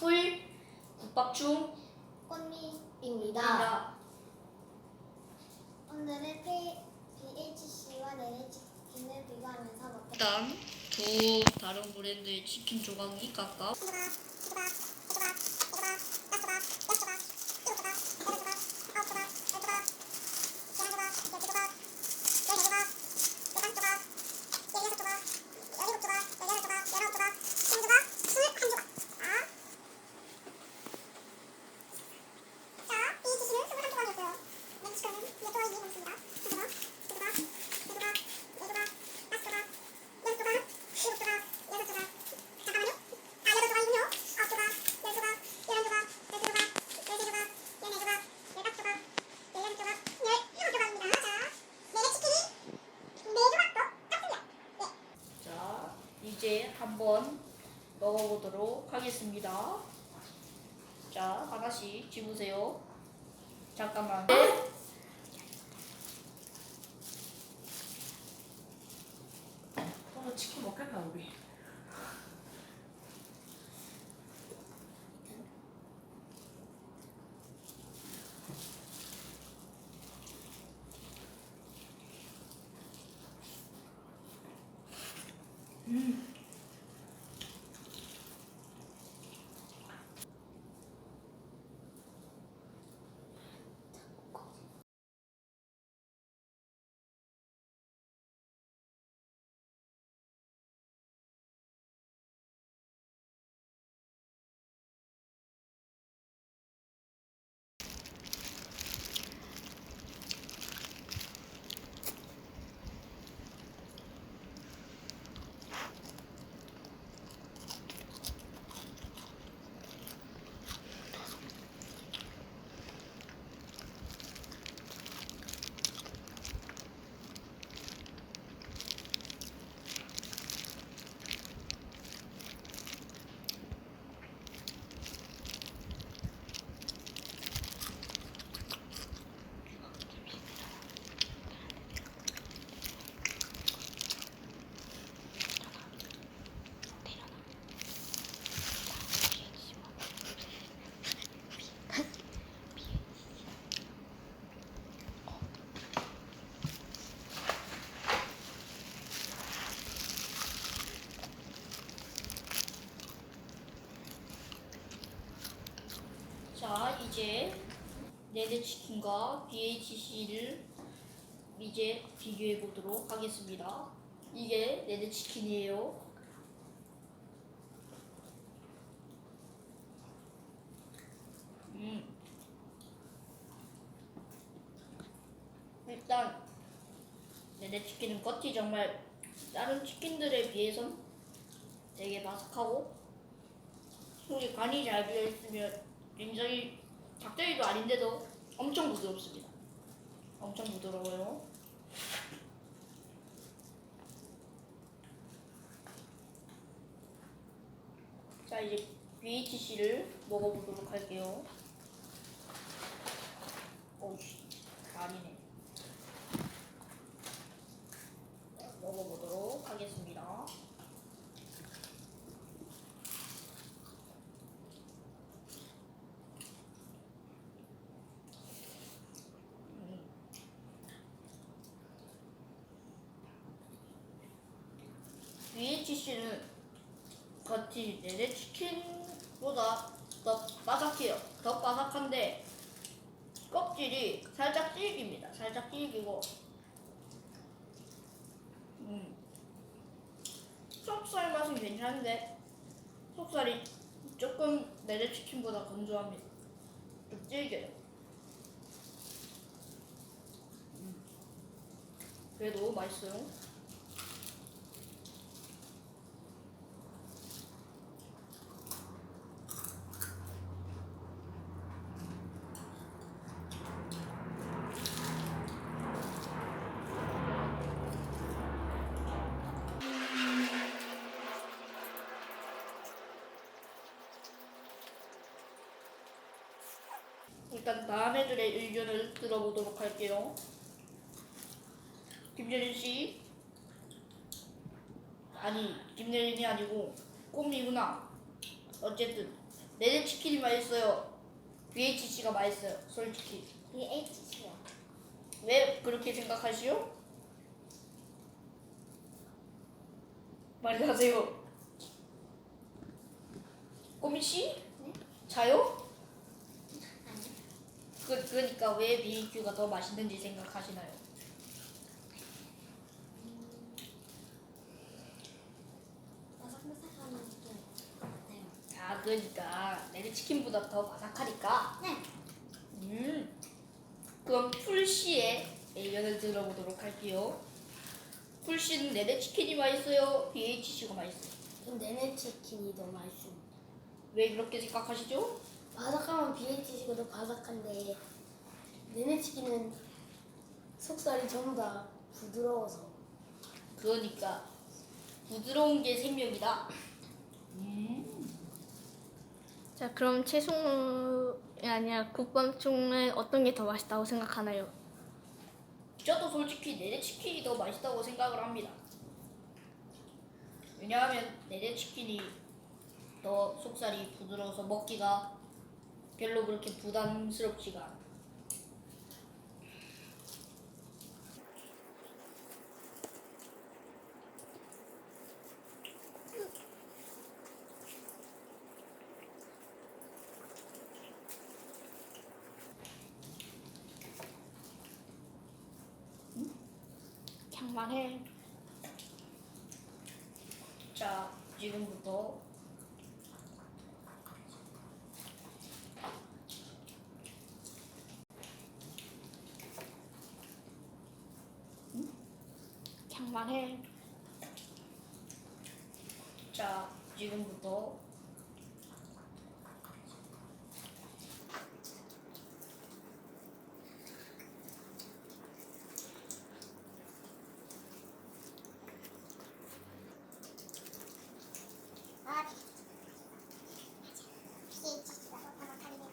풀 국밥충 꽃미입니다. 입니다. 오늘은 P, BHC와 내내치킨을 비교하면서 먹게 일단 두 다른 브랜드의 치킨 조각이 각각 한번 먹어보도록 하겠습니다. 자 하나씩 집으세요. 잠깐만. 네. 오늘 치킨 먹겠다 우리. 자 이제 레드치킨과 BHC를 이제 비교해 보도록 하겠습니다. 이게 레드치킨이에요. 음. 일단 레드치킨은 겉이 정말 다른 치킨들에 비해선 되게 바삭하고 속이 간이 잘 배어 있으면 굉장히 닭다리도 아닌데도 엄청 부드럽습니다. 엄청 부드러워요. 자 이제 BHC를 먹어보도록 할게요. 오우씨 아니네. 자, 먹어보도록 하겠습니다. BHC는 겉이 내내 치킨보다 더 바삭해요. 더 바삭한데 껍질이 살짝 질깁니다. 살짝 질기고 음. 속살 맛은 괜찮은데 속살이 조금 내내 치킨보다 건조합니다. 좀 질겨요. 음. 그래도 맛있어요. 일단 다음 애들의 의견을 들어보도록 할게요. 김예린 씨. 아니, 김예린이 아니고, 꽃미구나. 어쨌든, 내내 치킨이 맛있어요. BHC가 맛있어요. 솔직히. BHC요. 왜 그렇게 생각하시오? 말하세요. 꼬미 씨? 네? 자요? 그 그러니까 왜 BHQ가 더 맛있는지 생각하시나요? 바삭바삭하는 느낌 같아요. 아 그러니까 내내 치킨보다 더 바삭하니까. 네. 음. 그럼 풀씨의 의견을 들어보도록 할게요. 풀씨는 내내 치킨이 맛있어요. BHC가 맛있어요. 좀 내내 치킨이 더 맛있습니다. 왜 그렇게 생각하시죠? 바삭하면 BHC가 더 바삭한데 내내 치킨은 속살이 전부 다 부드러워서 그러니까 부드러운 게 생명이다. 음. 자, 그럼 채송이 아니라 국밥중에 어떤 게 더 맛있다고 생각하나요? 저도 솔직히 내내 치킨이 더 맛있다고 생각을 합니다. 왜냐하면 내내 치킨이 더 속살이 부드러워서 먹기가 별로 그렇게 부담스럽지가 않아. 말해. 자, 지금부터 말해. 자, 지금부터 아, BHC라고 바삭하네요.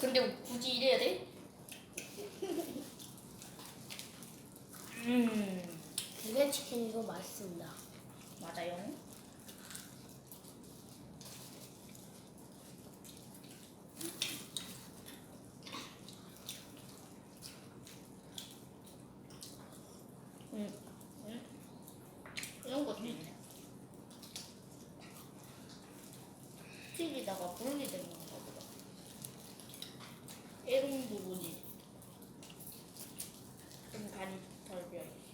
근데 굳이 이래야 돼? 음, 내내 치킨이 더 맛있습니다. 맞아요. 음, 음. 이런 것도 있네. 튀기다가 분리 되는 건가 보다. 이런 부분이 좀 간이 덜 배어 있네.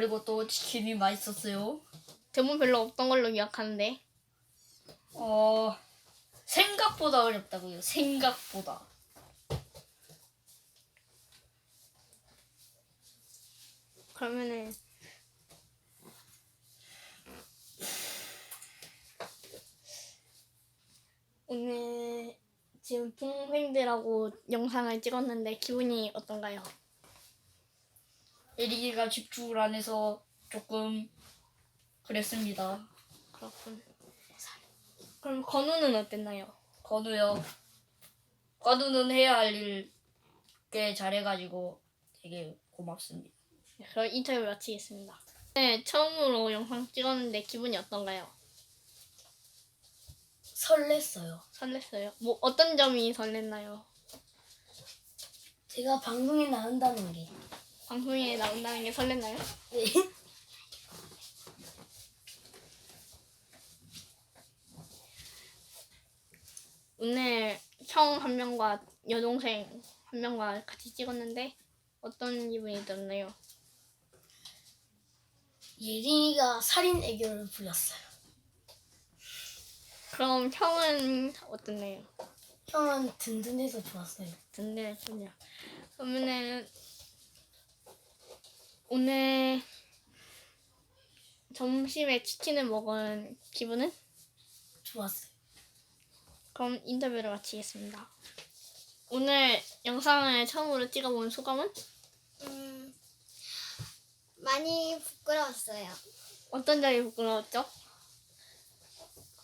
그리고 또 치킨이 맛있었어요. 대본 별로 없던 걸로 기억하는데. 어 생각보다 어렵다고요. 생각보다. 그러면은 오늘 지금 동생들하고 영상을 찍었는데 기분이 어떤가요? 에리기가 집중을 안 해서 조금 그랬습니다. 그렇군. 그럼 건우는 어땠나요? 건우요. 건우는 해야 할 일 꽤 잘해가지고 되게 고맙습니다. 네, 그럼 인터뷰 마치겠습니다. 네, 처음으로 영상 찍었는데 기분이 어떤가요? 설렜어요. 설렜어요. 뭐 어떤 점이 설렜나요? 제가 방송에 나온다는 게. 방송에 나온다는 게 설렜나요? 네. 오늘 형 한 명과 여동생 한 명과 같이 찍었는데 어떤 기분이 들었나요? 예린이가 살인 애교를 부렸어요. 그럼 형은 어떻나요? 형은 든든해서 좋았어요. 든든했군요. 그러면은 오늘 점심에 치킨을 먹은 기분은? 좋았어요. 그럼 인터뷰를 마치겠습니다. 오늘 영상을 처음으로 찍어본 소감은? 음, 많이 부끄러웠어요. 어떤 점이 부끄러웠죠?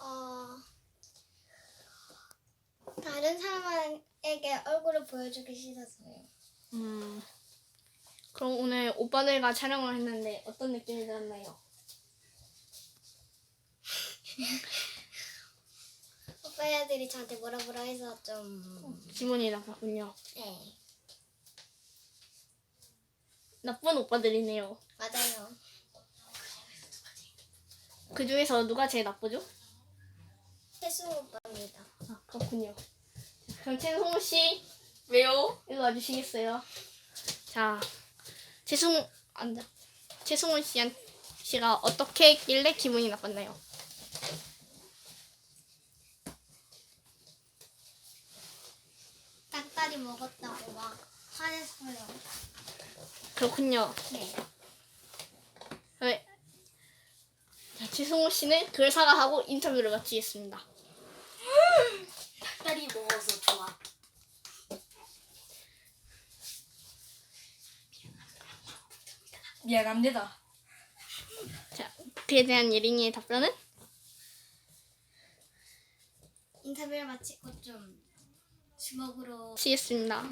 어, 다른 사람에게 얼굴을 보여주기 싫었어요. 음, 그럼 오늘 오빠들과 촬영을 했는데 어떤 느낌이 들었나요? 오빠야들이 저한테 뭐라 뭐라 해서 좀, 기분이 나빴군요. 네, 나쁜 오빠들이네요. 맞아요. 그 중에서 누가 제일 나쁘죠? 태수 오빠입니다. 아, 그렇군요. 그럼 최승우 씨, 왜요? 일로 와주시겠어요? 자, 최승우, 앉아. 최승우 씨한, 씨가 어떻게 했길래 기분이 나빴나요? 닭다리 먹었다고 막 화냈어요. 그렇군요. 네. 네. 자, 최승우 씨는 그걸 사과하고 인터뷰를 마치겠습니다. 닭다리 먹어서 좋아. 미안합니다. 자, 그에 대한 예린이의 답변은? 인터뷰를 마치고 좀 주먹으로 마치겠습니다.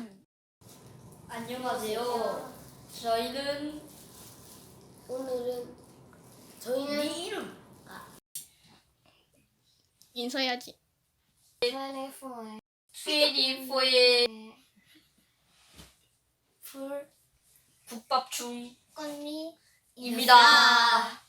안녕하세요. 저희는 오늘은 저희는 네 이름 인사해야지. 플랫폼 스위디포의 불 국밥충입니다. 건리입니다.